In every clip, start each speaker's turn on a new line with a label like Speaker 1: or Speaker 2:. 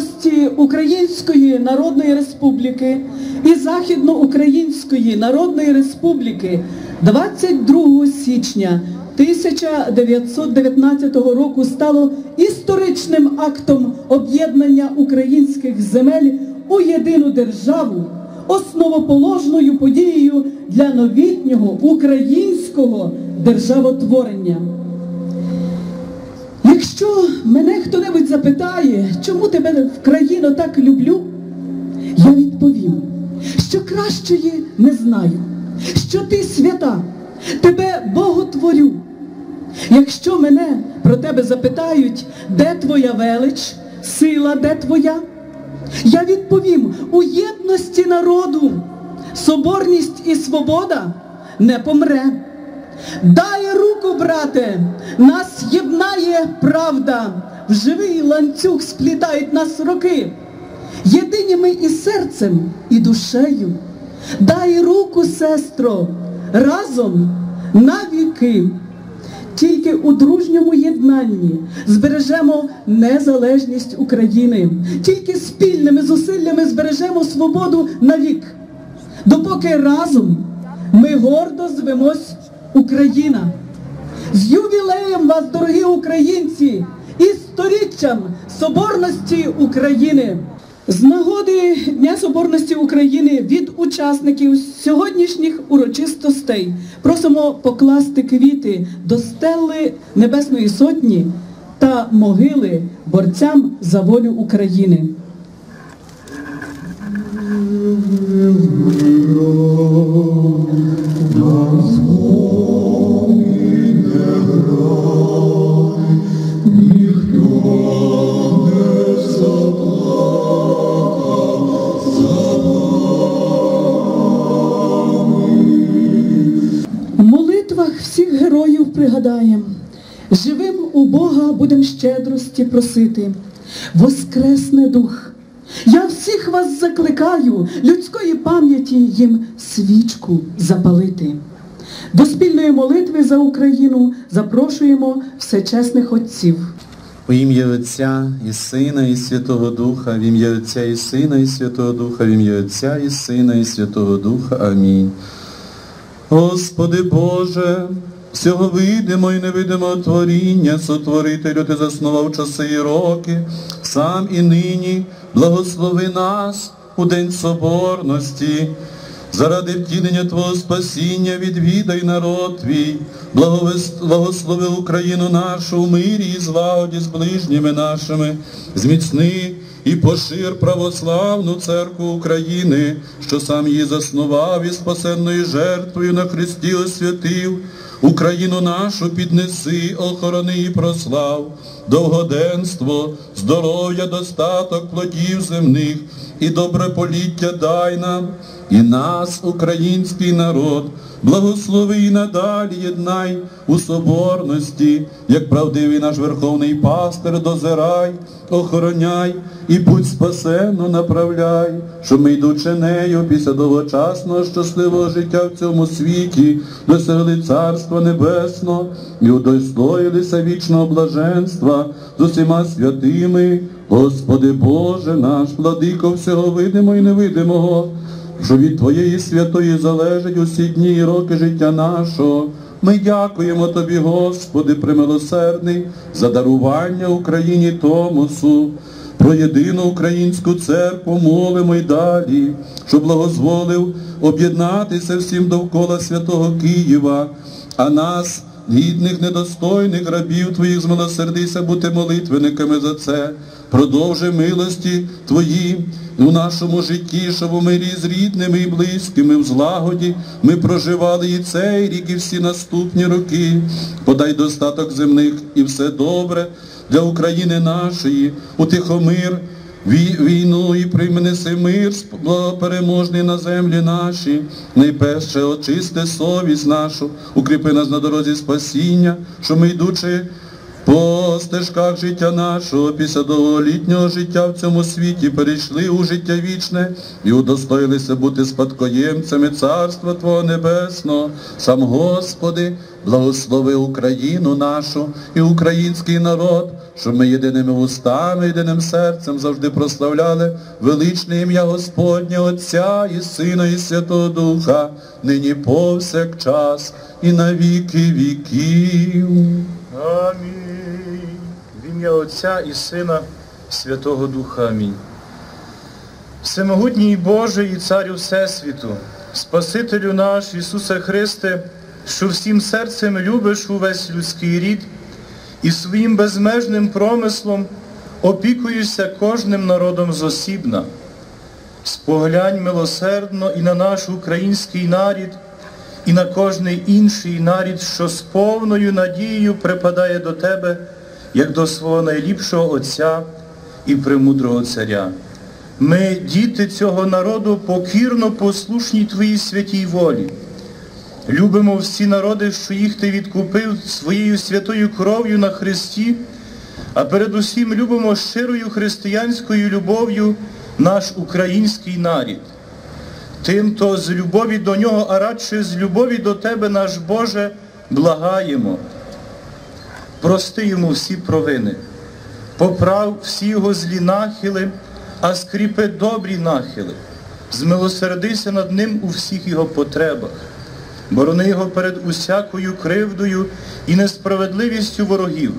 Speaker 1: Соборності Української Народної Республіки і Західноукраїнської Народної Республіки 22 січня 1919 року стало історичним актом об'єднання українських земель у єдину державу, основоположною подією для новітнього українського державотворення. Якщо мене хто-небудь запитає, чому тебе в країну так люблю, я відповім, що кращої не знаю, що ти свята, тебе Боготворю. Якщо мене про тебе запитають, де твоя велич, сила де твоя, я відповім у єдності народу, соборність і свобода не помре. Дай руку, брате, нас єднає правда, в живий ланцюг сплітають нас роки. Єдині ми і серцем, і душею. Дай руку, сестро, разом на віки. Тільки у дружньому єднанні збережемо незалежність України, тільки спільними зусиллями збережемо свободу навік. Допоки разом ми гордо звемось Україна. З ювілеєм вас, дорогі українці, і сторіччям Соборності України. З нагоди Дня Соборності України від учасників сьогоднішніх урочистостей просимо покласти квіти до стели Небесної Сотні та могили борцям за волю України. Пригадаєм, живим у Бога будем щедрості просити, воскресне дух. Я всіх вас закликаю людської пам'яті їм свічку запалити. До спільної молитви за Україну запрошуємо всечесних отців.
Speaker 2: У ім'я Отця і Сина, і Святого Духа, в ім'я Отця і Сина, і Святого Духа, в ім'я Отця і Сина, і Святого Духа. Амінь. Господи Боже, всього видимо і невидимого творіння, сотворителю Ти заснував часи і роки, сам і нині благослови нас у день соборності. Заради втілення Твого спасіння відвідай народ Твій, благослови Україну нашу в мирі і злагоді з ближніми нашими, зміцни і пошир православну церкву України, що сам її заснував і спасенною жертвою на Христі освятив. Україну нашу піднеси, охорони і прослав, довгоденство, здоров'я, достаток плодів земних і добре поліття дай нам, і нас, український народ, благослови і надалі єднай у соборності, як правдивий наш верховний пастир, дозирай, охороняй і будь спасенно направляй, щоб ми, йдучи нею після довгочасного щасливого життя в цьому світі, досягли Царства Небесного і удостоїлися вічного блаженства з усіма святими, Господи Боже наш, владико всього видимого і невидимого, що від Твоєї святої залежать усі дні і роки життя нашого. Ми дякуємо Тобі, Господи, примилосердний, за дарування Україні Томосу, про єдину українську церкву молимо й далі, що благозволив об'єднатися всім довкола святого Києва, а нас, гідних, недостойних рабів Твоїх, змилосердися бути молитвенниками за це. Продовжи милості Твої у нашому житті, щоб у мирі з рідними і близькими в злагоді ми проживали і цей рік, і всі наступні роки. Подай достаток земних і все добре для України нашої, утихомир війну і принеси мир переможний на землі наші. Найперше очисти совість нашу, укріпи нас на дорозі спасіння, що ми йдучи По стежках життя нашого після довголітнього життя в цьому світі перейшли у життя вічне і удостоїлися бути спадкоємцями Царства Твого Небесного. Сам Господи, благослови Україну нашу і український народ, щоб ми єдиними вустами, єдиним серцем завжди прославляли величне ім'я Господнє Отця і Сина, і Святого Духа, нині повсякчас і на віки віків.
Speaker 3: Амінь. Ім'я Отця і Сина, Святого Духа. Амінь. Всемогутній Боже і Царю Всесвіту, Спасителю наш Ісусе Христе, що всім серцем любиш увесь людський рід і своїм безмежним промислом опікуєшся кожним народом зосібна. Споглянь милосердно і на наш український нарід, і на кожний інший нарід, що з повною надією припадає до Тебе, як до свого найліпшого Отця і премудрого Царя. Ми, діти цього народу, покірно послушні Твоїй святій волі. Любимо всі народи, що їх Ти відкупив своєю святою кров'ю на Христі, а передусім любимо щирою християнською любов'ю наш український нарід. Тим, то з любові до нього, а радше з любові до Тебе, наш Боже, благаємо. Прости йому всі провини, поправ всі його злі нахили, а скріпи добрі нахили. Змилосердися над ним у всіх його потребах. Борони його перед усякою кривдою і несправедливістю ворогів.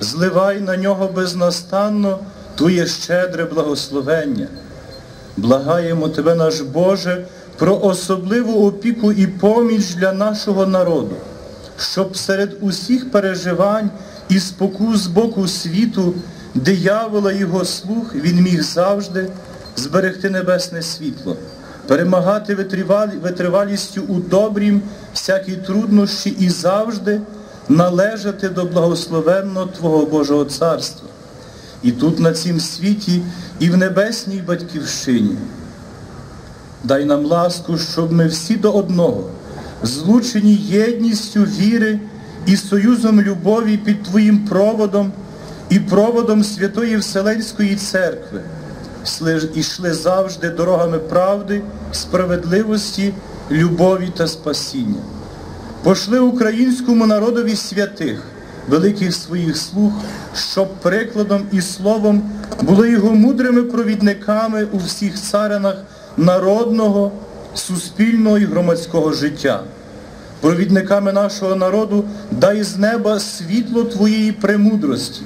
Speaker 3: Зливай на нього безнастанно Твоє щедре благословення. Благаємо Тебе, наш Боже, про особливу опіку і поміч для нашого народу, щоб серед усіх переживань і спокус з боку світу, диявола його слух, він міг завжди зберегти небесне світло, перемагати витривалістю у добрім всякі труднощі і завжди належати до благословенного Твого Божого Царства. І тут на цім світі, і в небесній батьківщині. Дай нам ласку, щоб ми всі до одного, злучені єдністю віри і союзом любові під Твоїм проводом і проводом Святої Вселенської Церкви, ішли завжди дорогами правди, справедливості, любові та спасіння. Пошли українському народові святих, великих своїх слуг, щоб прикладом і словом були його мудрими провідниками у всіх царинах народного, суспільного і громадського життя. Провідниками нашого народу дай з неба світло Твоєї премудрості,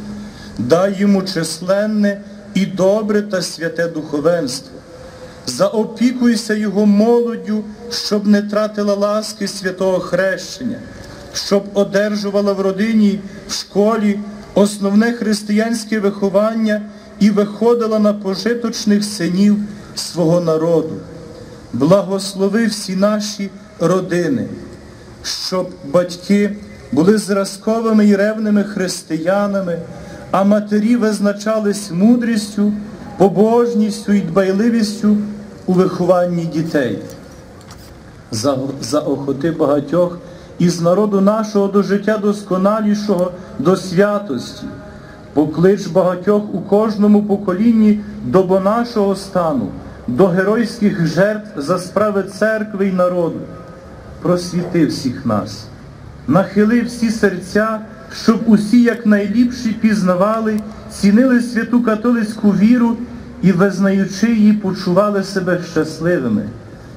Speaker 3: дай йому численне і добре та святе духовенство. Заопікуйся його молоддю, щоб не тратила ласки святого хрещення, щоб одержувала в родині, в школі основне християнське виховання і виходила на пожиточних синів свого народу. Благослови всі наші родини, щоб батьки були зразковими і ревними християнами, а матері визначались мудрістю, побожністю і дбайливістю у вихованні дітей. За- Заохоти багатьох із народу нашого до життя досконалішого, до святості. Поклич багатьох у кожному поколінні до нашого стану, до геройських жертв за справи церкви і народу. Просвіти всіх нас, нахили всі серця, щоб усі якнайліпші пізнавали, цінили святу католицьку віру і, визнаючи її, почували себе щасливими,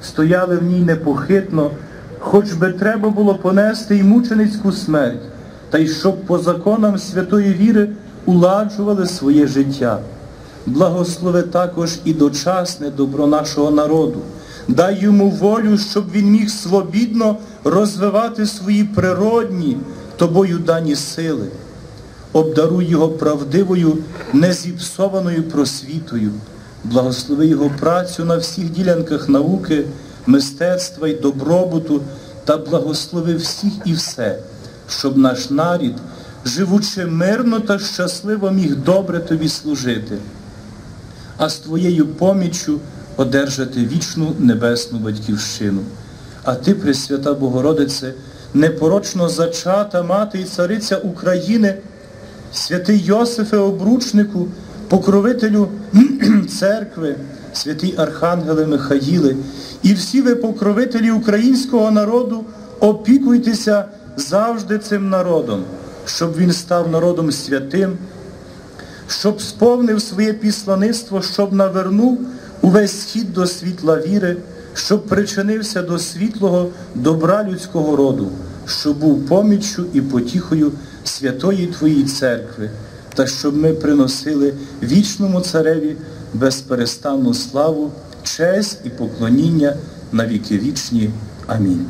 Speaker 3: стояли в ній непохитно, хоч би треба було понести й мученицьку смерть, та й щоб по законам святої віри уладжували своє життя. Благослови також і дочасне добро нашого народу. Дай йому волю, щоб він міг свобідно розвивати свої природні тобою дані сили. Обдаруй його правдивою, незіпсованою просвітою. Благослови його працю на всіх ділянках науки, мистецтва й добробуту та благослови всіх і все, щоб наш нарід, живучи мирно та щасливо, міг добре тобі служити а з Твоєю поміччю одержати вічну небесну батьківщину. А Ти, Пресвята Богородице, непорочно зачата мати і цариця України, святий Йосифе Обручнику, покровителю церкви, святий Архангеле Михаїле, і всі ви покровителі українського народу, опікуйтеся завжди цим народом, щоб він став народом святим, щоб сповнив своє післаництво, щоб навернув увесь схід до світла віри, щоб причинився до світлого добра людського роду, щоб був поміччю і потіхою святої Твоїй церкви, та щоб ми приносили вічному цареві безперестанну славу, честь і поклоніння на віки вічні. Амінь.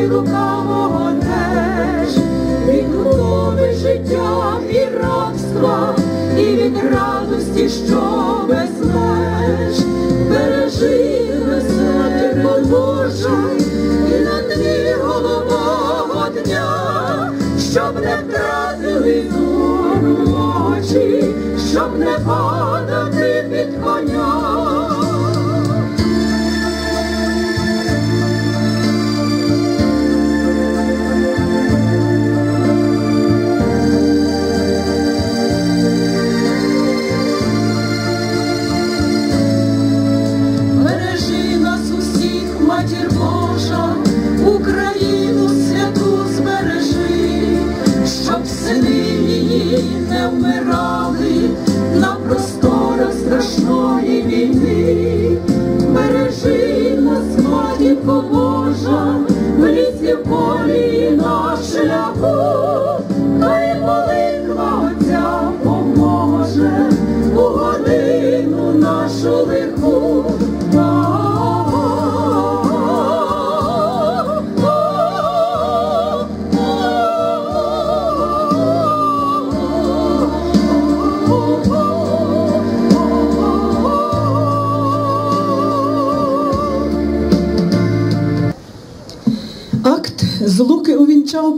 Speaker 4: Й лукавого теж, від худоби життя і рабства, і від радості, що без меж. Бережи весело Божа, і на твій головного дня, щоб не втратили зору очі, щоб не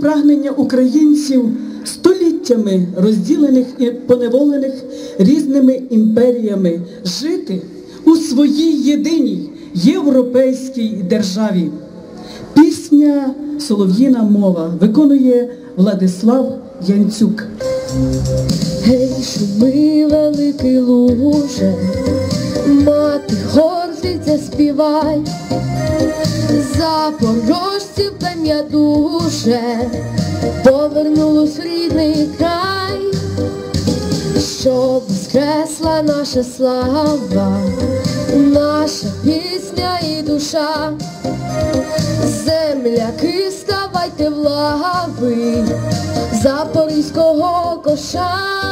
Speaker 1: прагнення українців століттями розділених і поневолених різними імперіями жити у своїй єдиній європейській державі. Пісня Солов'їна мова виконує Владислав Янцюк.
Speaker 5: Гей, шуми великий луже, мати гордиться співай, запорожців плем'я душе, повернулось в рідний край, щоб воскресла наша слава, наша пісня і душа. Земляки, ставайте в лави запорізького коша.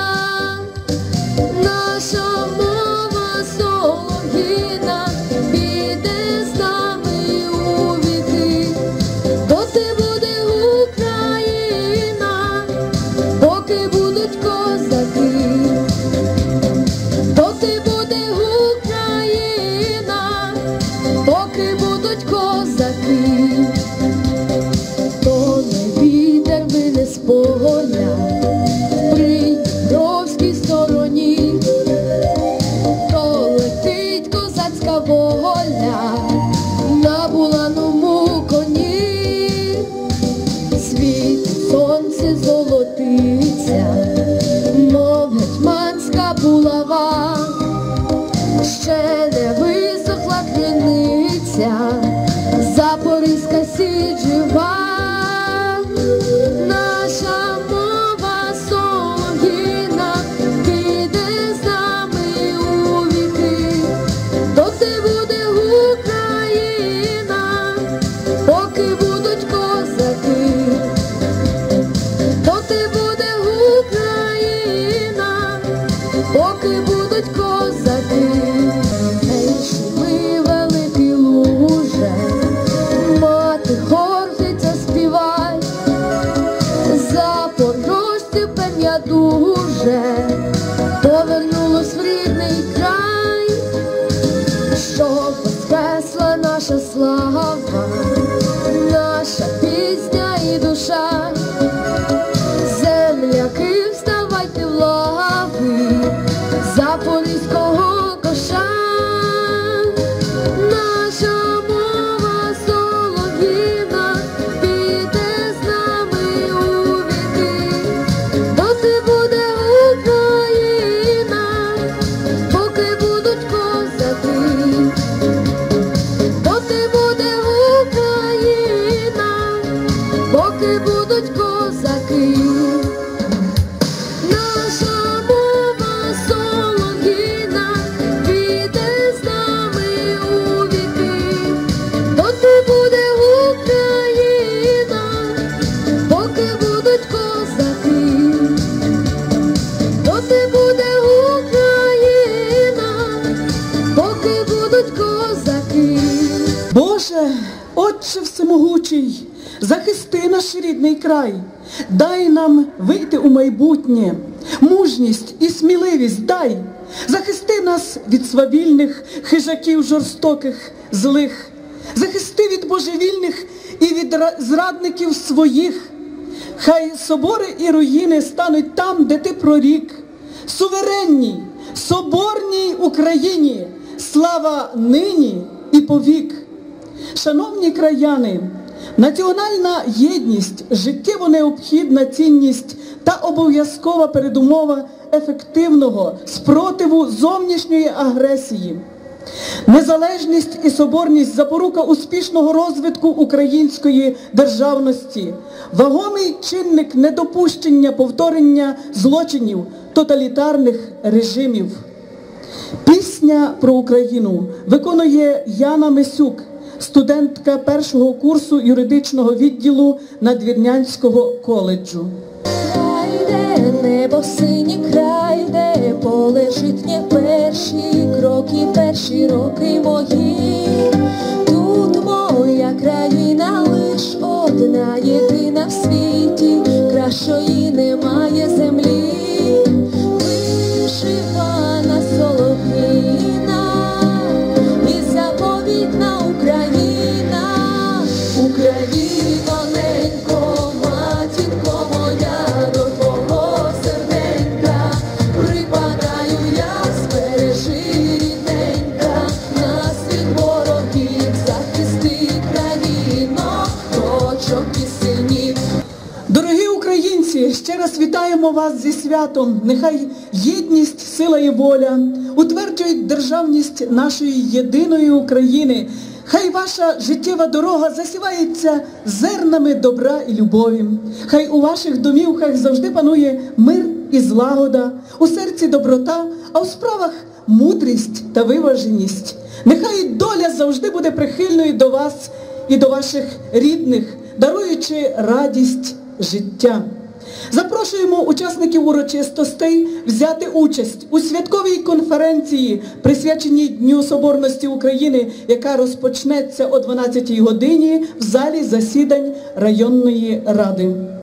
Speaker 1: Край, дай нам вийти у майбутнє, мужність і сміливість дай, захисти нас від свавільних хижаків жорстоких, злих, захисти від божевільних і від зрадників своїх. Хай собори і руїни стануть там, де ти прорік, суверенній, соборній Україні, слава нині і повік. Шановні краяни, національна єдність, життєво необхідна цінність та обов'язкова передумова ефективного спротиву зовнішньої агресії. Незалежність і соборність запорука успішного розвитку української державності, вагомий чинник недопущення повторення злочинів тоталітарних режимів. Пісня про Україну виконує Яна Мисюк, студентка першого курсу юридичного відділу Надвірнянського коледжу.
Speaker 5: Край, де небо синій край, де поле житнє перші кроки, перші роки мої. Тут моя країна лиш одна єдина в світі, кращої
Speaker 1: вас зі святом. Нехай єдність, сила і воля утверджують державність нашої єдиної України. Хай ваша життєва дорога засівається зернами добра і любові. Хай у ваших домівках завжди панує мир і злагода, у серці доброта, а у справах мудрість та виваженість. Нехай доля завжди буде прихильною до вас і до ваших рідних, даруючи радість життя. Запрошуємо учасників урочистостей взяти участь у святковій конференції, присвяченій Дню Соборності України, яка розпочнеться о 12 годині в залі засідань районної ради.